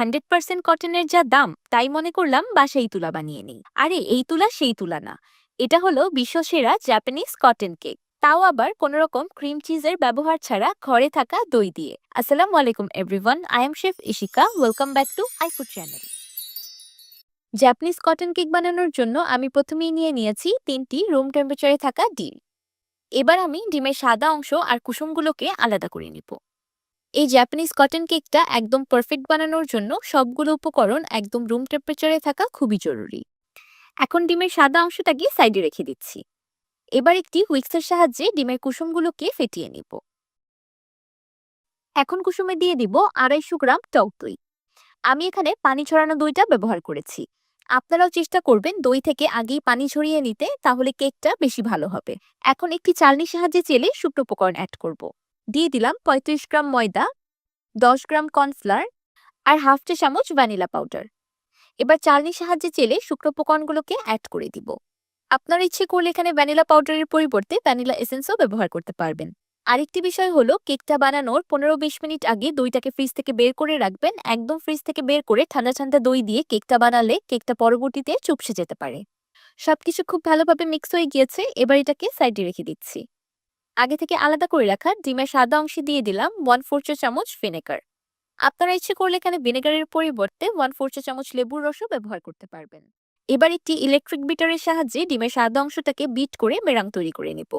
Hundred percent কটনের যা দাম, তাই মনে করলাম বাসাই তুলা বানিয়ে নিই। আরে, এই তুলা সেই তুলা না। এটা হলো বিশ্বসেরা জাপানিজ কটন কেক তাও আবার কোনো রকম ক্রিম চিজের ব্যবহার ছাড়া ঘরে থাকা দই দিয়ে। আসসালামু আলাইকুম everyone I am chef Ishika welcome back to I food channel Japanese cotton cake বানানোর জন্য আমি প্রথমেই নিয়ে নিয়েছি তিনটি রুম টেম্পারেচারে থাকা ডিম। এবার আমি ডিমের সাদা অংশ আর কুসুমগুলোকে আলাদা করে নিব। এই জাপানিজ কটন কেকটা একদম পারফেক্ট বানানোর জন্য সবগুলো উপকরণ একদম রুম টেম্পারেচারে থাকা খুবই জরুরি। এখন ডিমের সাদা অংশটাকে সাইডে রেখে দিচ্ছি। এবার একটি হুইক্সের সাহায্যে ডিমের কুসুমগুলোকে ফেটিয়ে নিব। এখন কুসুমে দিয়ে দিব আড়াইশো গ্রাম টক দই। আমি এখানে পানি ছড়ানো দইটা ব্যবহার করেছি। আপনারাও চেষ্টা করবেন দই থেকে আগেই পানি ছড়িয়ে নিতে, তাহলে কেকটা বেশি ভালো হবে। এখন একটি চালনির সাহায্যে চেলে শুকনো উপকরণ অ্যাড করব। দিয়ে দিলাম পঁয়ত্রিশ গ্রাম ময়দা, দশ গ্রাম কর্নফ্লাওয়ার আর হাফ চা চামচ ভ্যানিলা পাউডার। এবার চালনির সাহায্যে চেলে শুকনো উপকরণগুলোকে অ্যাড করে দিব। আপনার ইচ্ছে করলে এখানে ভ্যানিলা পাউডারের পরিবর্তে ভ্যানিলা এসেন্সও ব্যবহার করতে পারবেন। আরেকটি বিষয় হলো, কেকটা বানানোর পনেরো বিশ মিনিট আগে দইটাকে ফ্রিজ থেকে বের করে রাখবেন। একদম ফ্রিজ থেকে বের করে ঠান্ডা ঠান্ডা দই দিয়ে কেকটা বানালে কেকটা পরবর্তীতে চুপসে যেতে পারে। সবকিছু খুব ভালোভাবে মিক্স হয়ে গিয়েছে। এবার এটাকে সাইডে রেখে দিচ্ছি। আগে থেকে আলাদা করে রাখা, ডিমের সাদা অংশে দিয়ে দিলাম ওয়ান ফোর চা চামচ ভিনেগার আপনারা ইচ্ছে করলে এখানে ভিনেগারের পরিবর্তে ওয়ান ফোর চা চামচ লেবুর রসও ব্যবহার করতে পারবেন। এবার একটি ইলেকট্রিক বিটারের সাহায্যে ডিমের সাদা অংশটাকে বিট করে মেরাং তৈরি করে নিব।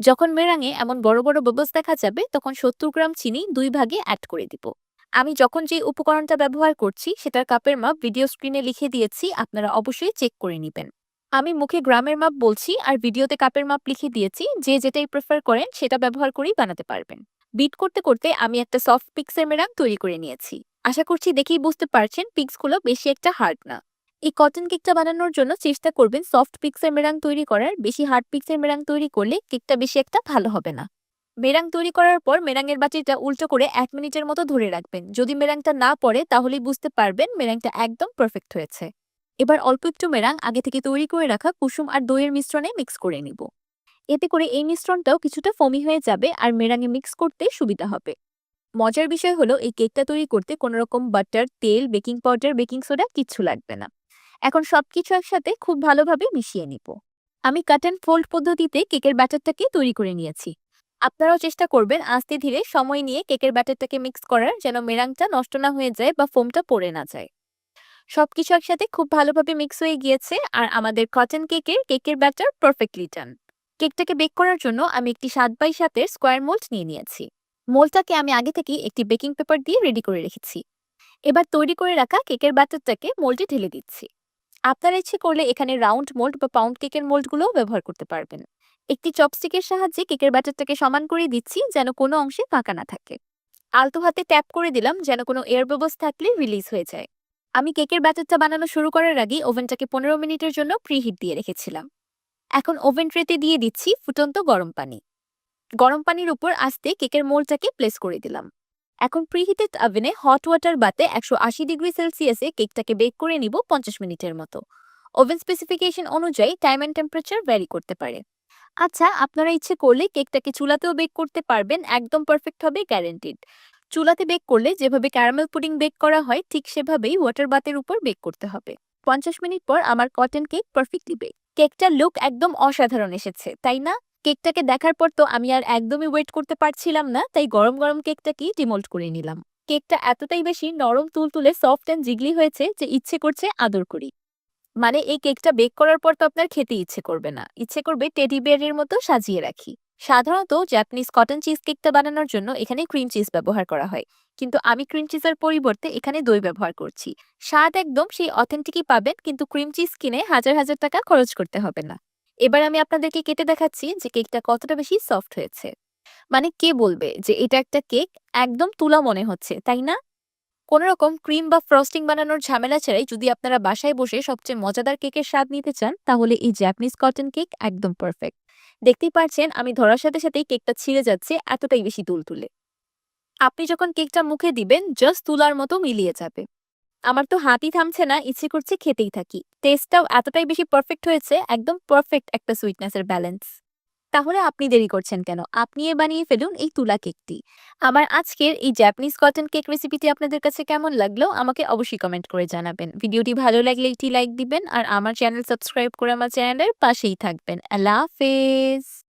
যখন মেরাঙে এমন বড় বড় বাবলস দেখা যাবে, তখন সত্তর গ্রাম চিনি দুই ভাগে অ্যাড করে দিব। আমি যখন যে উপকরণটা ব্যবহার করছি, সেটার কাপের মাপ ভিডিও স্ক্রিনে লিখে দিয়েছি, আপনারা অবশ্যই চেক করে নেবেন। আমি মুখে গ্রামের মাপ বলছি আর ভিডিওতে কাপের মাপ লিখে দিয়েছি। যে যেটাই প্রেফার করেন, সেটা ব্যবহার করেই বানাতে পারবেন। বিট করতে করতে আমি একটা সফট পিক্সের মেরাং তৈরি করে নিয়েছি। আশা করছি দেখেই বুঝতে পারছেন পিক্সগুলো বেশি একটা হার্ড না। এই কটন কেকটা বানানোর জন্য চেষ্টা করবেন সফট পিক্সের মেরাং তৈরি করার। বেশি হার্ড পিক্সের মেরাং তৈরি করলে কেকটা বেশি একটা ভালো হবে না। মেরাং তৈরি করার পর মেরাঙের বাটিটা উল্টো করে এক মিনিটের মতো ধরে রাখবেন। যদি মেরাংটা না পড়ে, তাহলেই বুঝতে পারবেন মেরাংটা একদম পারফেক্ট হয়েছে। এবার অল্প একটু মেরাং আগে থেকে তৈরি করে রাখা কুসুম আর দইয়ের মিশ্রণে মিক্স করে নিব। এতে করে এই মিশ্রণটাও কিছুটা ফমি হয়ে যাবে আর মেরাঙে মিক্স করতে সুবিধা হবে। মজার বিষয় হলো এই কেকটা তৈরি করতে কোনো রকম বাটার তেল বেকিং পাউডার বেকিং সোডা কিচ্ছু লাগবে না। এখন সবকিছু একসাথে খুব ভালোভাবে মিশিয়ে নিব। আমি কাট অ্যান্ড ফোল্ড পদ্ধতিতে কেকের ব্যাটারটাকে তৈরি করে নিয়েছি। আপনারাও চেষ্টা করবেন আস্তে ধীরে সময় নিয়ে কেকের ব্যাটারটাকে মিক্স করার যেন মেরাংটা নষ্ট না হয়ে যায় বা ফোমটা পড়ে না যায়। সবকিছু একসাথে খুব ভালোভাবে মিক্স হয়ে গিয়েছে। আর আমাদের কটন কেকের কেকের ব্যাটার পারফেক্টলি ডান কেকটাকে বেক করার জন্য আমি একটি সাত বাই সাতের স্কোয়ার মোল্ড নিয়ে নিয়েছি। মোল্ডটাকে আমি আগে থেকেই একটি বেকিং পেপার দিয়ে রেডি করে রেখেছি। এবার তৈরি করে রাখা কেকের ব্যাটারটাকে মোল্ডে ঢেলে দিচ্ছি। আপনারা ইচ্ছে করলে এখানে রাউন্ড মোল্ড বা পাউন্ড কেকের মোল্ডগুলোও ব্যবহার করতে পারবেন। একটি চপস্টিকের সাহায্যে কেকের ব্যাটারটাকে সমান করে দিচ্ছি যেন কোনো অংশে ফাঁকা না থাকে। আলতো হাতে ট্যাপ করে দিলাম যেন কোনো এয়ার বাবলস থাকলে রিলিজ হয়ে যায়। আমি কেকের ব্যাটারটা বানানো শুরু করার আগে ওভেনটাকে পনেরো মিনিটের জন্য প্রিহিট দিয়ে রেখেছিলাম। এখন ওভেন ট্রেতে দিয়ে দিচ্ছি ফুটন্ত গরম পানি। গরম পানির উপর আসতে কেকের মোল্ডটাকে প্লেস করে দিলাম। এখন প্রিহিটেড ওভেনে হট ওয়াটার বাতে একশো আশি ডিগ্রি সেলসিয়াসে কেকটাকে বেক করে নিব পঞ্চাশ মিনিটের মতো। ওভেন স্পেসিফিকেশন অনুযায়ী টাইম অ্যান্ড টেম্পারেচার ভ্যারি করতে পারে। আচ্ছা আপনারা ইচ্ছে করলে কেকটাকে চুলাতেও বেক করতে পারবেন, একদম পারফেক্ট হবে গ্যারেন্টিড। চুলাতে বেক করলে যেভাবে ক্যারামেল পুডিং বেক করা হয়, ঠিক সেভাবেই ওয়াটার বাতের উপর বেক করতে হবে। পঞ্চাশ মিনিট পর আমার কটন কেক পারফেক্টলি বেক। কেকটার লুক একদম অসাধারণ এসেছে, তাই না? কেকটাকে দেখার পর তো আমি আর একদমই ওয়েট করতে পারছিলাম না, তাই গরম গরম কেকটাকেই ডিমোল্ড করে নিলাম। কেকটা এতটাই বেশি নরম তুলতুলে সফট অ্যান্ড জিগলি হয়েছে যে ইচ্ছে করছে আদর করি। মানে এই কেকটা বেক করার পর তো আপনার খেতে ইচ্ছে করবে না। ইচ্ছে করবে টেডি বিয়ারের মতো সাজিয়ে রাখি। সাধারণত জাপানিজ কটন চিজ কেকটা বানানোর জন্য এখানে ক্রিম চিজ ব্যবহার করা হয়। কিন্তু আমি ক্রিম চিজের পরিবর্তে এখানে দই ব্যবহার করছি। স্বাদ একদম সেই অথেন্টিকই পাবেন, কিন্তু ক্রিম চিজ কিনে হাজার হাজার টাকা খরচ করতে হবে না। এবার আমি আপনাদেরকে কেটে দেখাচ্ছি যে কেকটা কতটা বেশি সফট হয়েছে। মানে কে বলবে যে এটা একটা কেক? একদম তুলা মনে হচ্ছে, তাই না? কোনো রকম ক্রিম বা ফ্রস্টিং বানানোর ঝামেলা ছাড়াই যদি আপনারা বাসায় বসে সবচেয়ে মজাদার কেকের স্বাদ নিতে চান, তাহলে এই জ্যাপানিজ কটন কেক একদম পারফেক্ট দেখতেই পারছেন, আমি ধরার সাথে সাথেই কেকটা ছিঁড়ে যাচ্ছে এতটাই বেশি তুলতুলে আপনি যখন কেকটা মুখে দিবেন জাস্ট তুলার মতো মিলিয়ে যাবে। আমার তো হাতই থামছে না, ইচ্ছে করছে খেতেই থাকি। টেস্টটাও এতটাই বেশি পারফেক্ট হয়েছে, একদম পারফেক্ট একটা সুইটনেসের ব্যালেন্স তাহলে আপনি দেরি করছেন কেন? আপনি এ বানিয়ে ফেলুন এই তুলা কেকটি। আমার আজকের এই জ্যাপানিজ কটন কেক রেসিপিটি আপনাদের কাছে কেমন লাগল, আমাকে অবশ্যই কমেন্ট করে জানাবেন। ভিডিওটি ভালো লাগলে একটি লাইক দিবেন, আর আমার চ্যানেল সাবস্ক্রাইব করে আমার চ্যানেলের পাশেই থাকবেন। আল্লাহ হাফেজ!